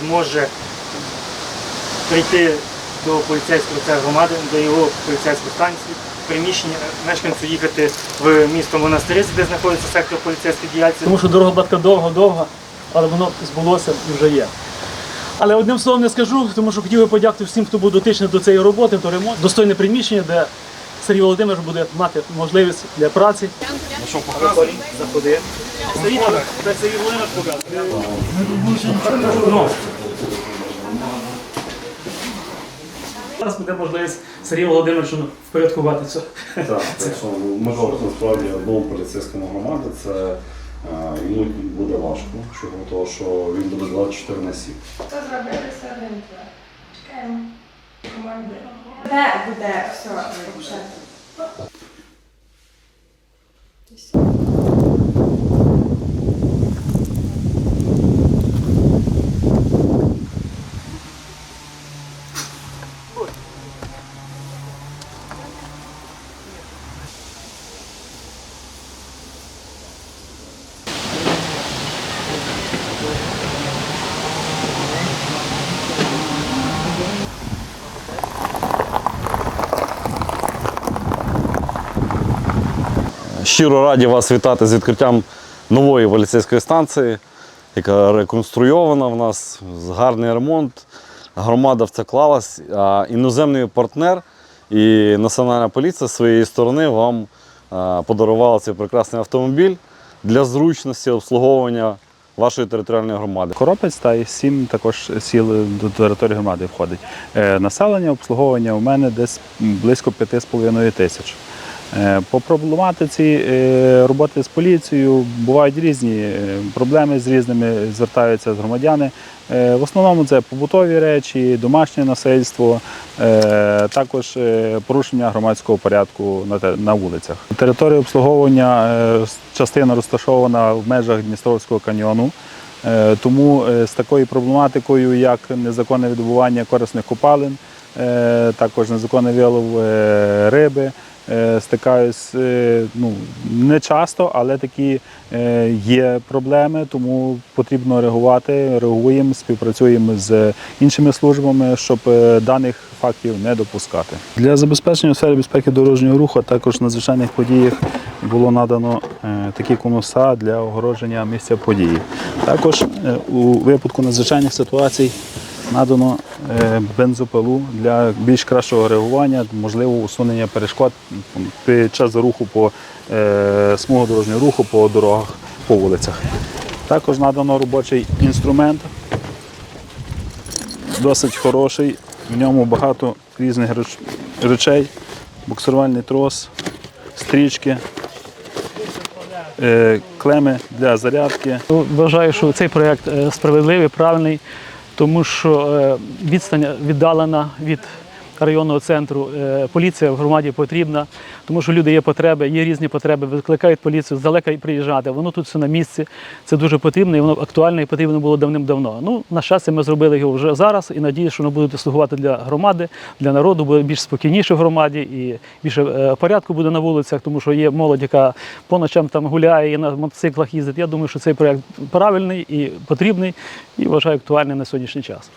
зможе прийти до поліцейського центру громади, до його поліцейської станції, приміщення мешканцю їхати в місто Монастириці, де знаходиться сектор поліцейської діяльності. Тому що дорога була така довга-довга, але воно збулося і вже є. Але одним словом не скажу, тому що хотів би подякувати всім, хто був дотичний до цієї роботи, до ремонту. Достойне приміщення, де Сергій Володимирович буде мати можливість для праці. Заходи. Сергій Володимирович показує. Ну. Зараз буде можливість Сергію Володимировичу впорядкувати це. Так, що Мажор насправді одному поліцейському громади це е, йому буде важко, того, що він буде 24 на 7. Хто зробили все агентура? Чекаємо. Команди. Де буде все взагалі? Щиро раді вас вітати з відкриттям нової поліцейської станції, яка реконструйована в нас, гарний ремонт. Громада в це клалась. А іноземний партнер і Національна поліція з своєї сторони вам подарувала цей прекрасний автомобіль для зручності обслуговування вашої територіальної громади. Коропець та і сім також сіл до території громади входить. Е, Населення, обслуговування у мене десь близько 5,5 тисяч. Е, По проблематиці е, роботи з поліцією бувають різні е, проблеми з різними звертаються з громадяни. В основному це побутові речі, домашнє насильство, також порушення громадського порядку на вулицях. Територія обслуговування частина розташована в межах Дністровського каньйону. Тому з такою проблематикою, як незаконне видобування корисних копалин, також незаконний вилов риби, стикаюсь е, ну, не часто, але такі е, є проблеми, тому потрібно реагувати. Реагуємо, співпрацюємо з іншими службами, щоб е, даних фактів не допускати. Для забезпечення у сфері безпеки дорожнього руху, а також в надзвичайних подіях було надано е, такі конуса для огородження місця події. Також е, у випадку надзвичайних ситуацій надано е, бензопилу для більш кращого реагування, можливо усунення перешкод під час руху по е, смугу дорожнього руху по дорогах, по вулицях. Також надано робочий інструмент, досить хороший. В ньому багато різних речей, буксирувальний трос, стрічки, е, клеми для зарядки. Вважаю, що цей проєкт справедливий, правильний, тому що е, відстань віддалена від районного центру. Е, Поліція в громаді потрібна, тому що люди є потреби, є різні потреби, викликають поліцію, здалека приїжджати. Воно тут все на місці. Це дуже потрібно і воно актуальне і потрібно було давним-давно. Ну, на щастя, ми зробили його вже зараз і надію, що воно буде слугувати для громади, для народу, буде більш спокійніше в громаді і більше е, порядку буде на вулицях, тому що є молодь, яка по ночам там гуляє і на мотоциклах їздить. Я думаю, що цей проект правильний і потрібний, і вважаю актуальний на сьогоднішній час.